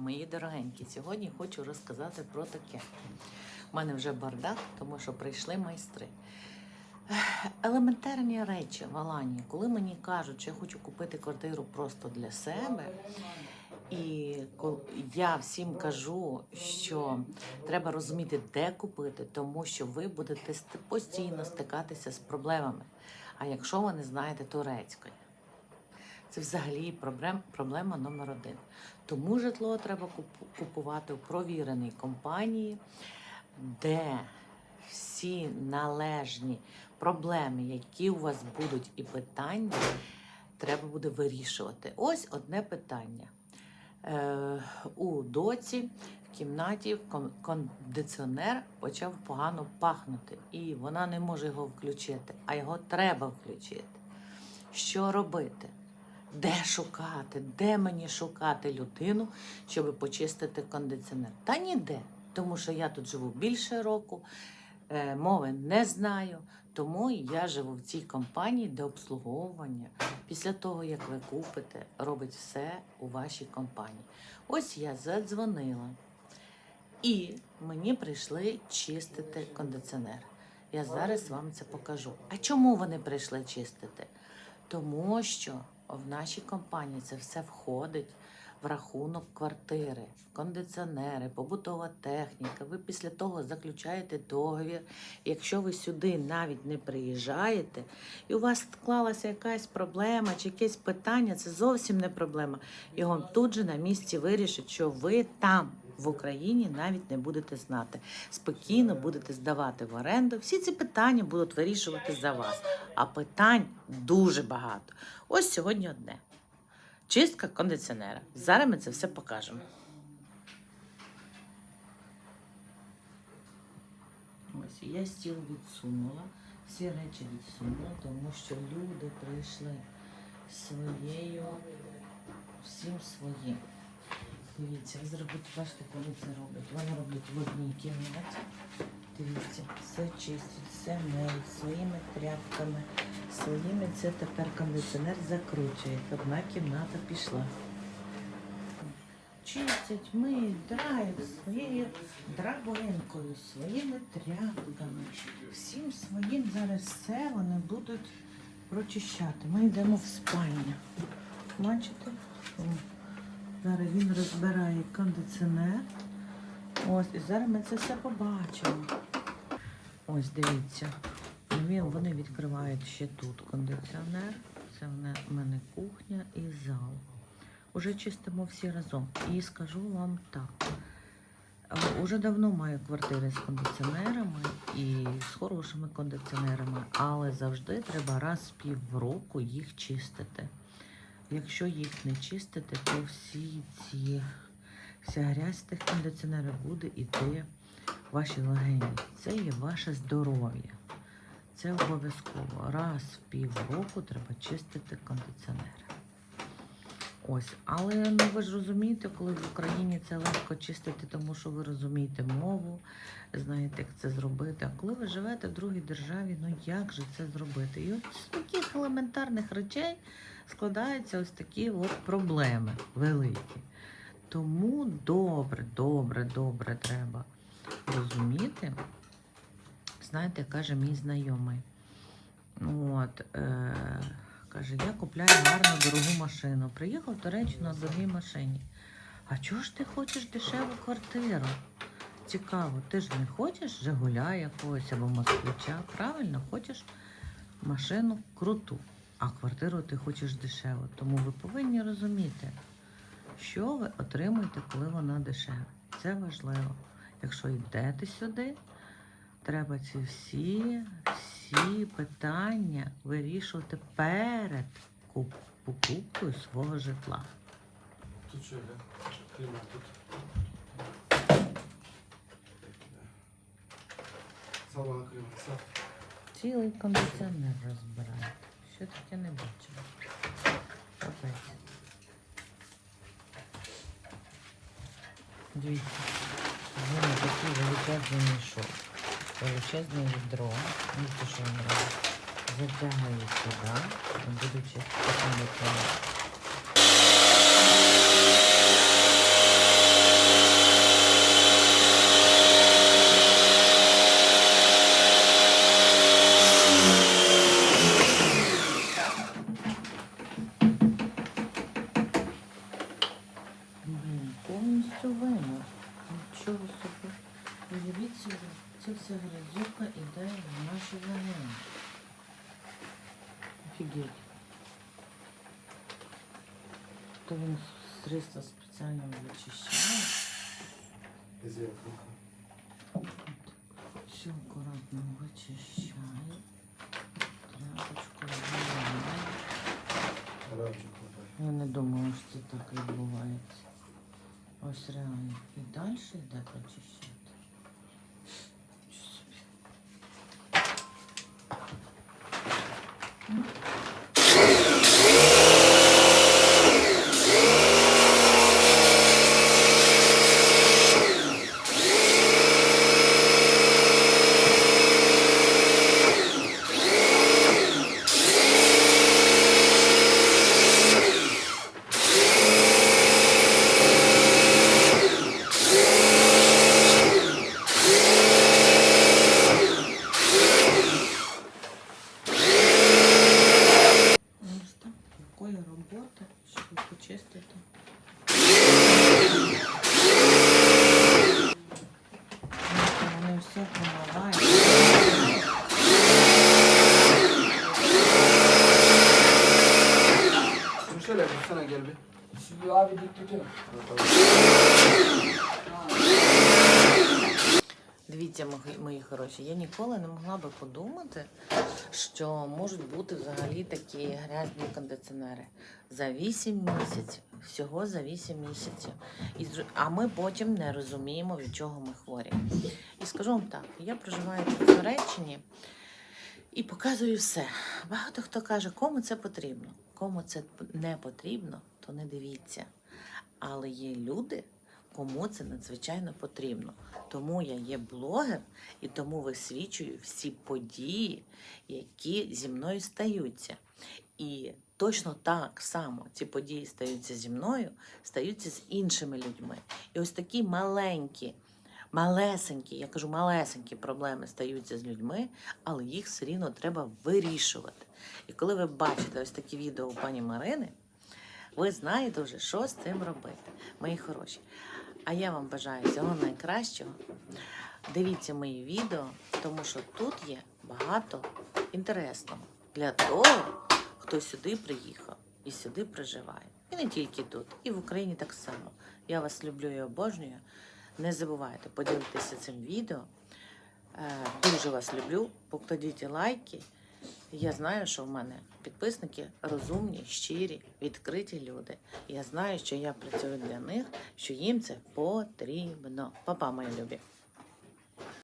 Мої дорогенькі, сьогодні хочу розказати про таке. У мене вже бардак, тому що прийшли майстри. Елементарні речі в Алані, коли мені кажуть, що я хочу купити квартиру просто для себе, і я всім кажу, що треба розуміти, де купити, тому що ви будете постійно стикатися з проблемами. А якщо ви не знаєте турецької, це взагалі проблем, проблема номер один. Тому житло треба купувати у провіреній компанії, де всі належні проблеми, які у вас будуть, і питання, треба буде вирішувати. Ось одне питання. Е, у доці в кімнаті кондиціонер почав погано пахнути, і вона не може його включити, а його треба включити. Що робити? Де шукати? Де мені шукати людину, щоб почистити кондиціонер? Та ніде, тому що я тут живу більше року, е, мови не знаю, тому я живу в цій компанії, де обслуговування після того, як ви купите, робить все у вашій компанії. Ось я задзвонила, і мені прийшли чистити кондиціонер. Я зараз вам це покажу. А чому вони прийшли чистити? Тому що в нашій компанії це все входить в рахунок квартири, кондиціонери, побутова техніка. Ви після того заключаєте договір. Якщо ви сюди навіть не приїжджаєте, і у вас склалася якась проблема чи якесь питання, це зовсім не проблема. Його тут же на місці вирішить, що ви там. В Україні навіть не будете знати. Спокійно будете здавати в оренду. Всі ці питання будуть вирішувати за вас. А питань дуже багато. Ось сьогодні одне: чистка кондиціонера. Зараз ми це все покажемо. Ось я стіл відсунула, всі речі відсунула, тому що люди прийшли своєю, всім своїм. Дивіться, ви зробите, бачите, коли це роблять. Вони роблять в одній кімнаті. Дивіться, все чистять, все миють своїми тряпками, своїми це тепер кондиціонер закручує. Одна кімната пішла. Чистять, миють, драють своєю драбинкою, своїми тряпками. Всім своїм зараз все вони будуть прочищати. Ми йдемо в спальню. Бачите? Зараз він розбирає кондиціонер. Ось, і зараз ми це все побачимо. Ось, дивіться. Вони відкривають ще тут кондиціонер. Це в мене- кухня і зал. Уже чистимо всі разом. І скажу вам так. е, Уже давно маю квартири з кондиціонерами і з хорошими кондиціонерами, але завжди треба раз в півроку їх чистити. Якщо їх не чистити, то всі ці, вся грязь тих кондиціонерів буде йти в ваші легені. Це є ваше здоров'я. Це обов'язково. Раз в півроку треба чистити кондиціонери. Ось, але ну ви ж розумієте, коли в Україні це легко чистити, тому що ви розумієте мову, знаєте, як це зробити. А коли ви живете в другій державі, ну як же це зробити? І от з таких елементарних речей складаються ось такі от проблеми великі. Тому добре, добре, добре треба розуміти. Знаєте, каже мій знайомий. От, е, каже, я купляю гарну дорогу машину. Приїхав в Туреччину на дорогій машині. А чого ж ти хочеш дешеву квартиру? Цікаво, ти ж не хочеш Жигуля якогось або москвича, правильно, хочеш машину круту, а квартиру ти хочеш дешеву. Тому ви повинні розуміти, що ви отримуєте, коли вона дешева. Це важливо. Якщо йдете сюди, треба ці всі, всі питання вирішувати перед покупкою свого житла. Тут що йде? Тут. Салон клімат. Цілий кондиціонер розбирають. Що таке не бачила. Капець. Дивіться, в мене такий величезний мішок, величезне відро. Затягує сюди, і буду вся грязюка іде в наші вагони. Офігеть. То він з 300 спеціально вичищає. Все акуратно вичищає. Рамчик хватає. Я не думала, що це так відбувається. Ось реально. І далі йде прочищати. Дивіться, мої- хороші, я ніколи не могла би подумати, що можуть бути взагалі такі грязні кондиціонери за 8 місяців, всього за 8 місяців. А ми потім не розуміємо, від чого ми хворі. І скажу вам так: я проживаю в Туреччині і показую все. Багато хто каже, кому це потрібно. Кому це не потрібно, то не дивіться. Але є люди, кому це надзвичайно потрібно. Тому я є блогер і тому висвічую всі події, які зі мною стаються. І точно так само ці події стаються зі мною, стаються з іншими людьми. І ось такі маленькі, малесенькі, я кажу, малесенькі проблеми стаються з людьми, але їх все рівно треба вирішувати. І коли ви бачите ось такі відео у пані Марини, ви знаєте вже, що з цим робити, мої хороші. А я вам бажаю всього найкращого. Дивіться мої відео, тому що тут є багато інтересного для того, хто сюди приїхав і сюди проживає. І не тільки тут, і в Україні так само. Я вас люблю і обожнюю. Не забувайте поділитися цим відео. Е, Дуже вас люблю. Покладіть лайки. Я знаю, що в мене підписники розумні, щирі, відкриті люди. Я знаю, що я працюю для них, що їм це потрібно. Папа, мої любі.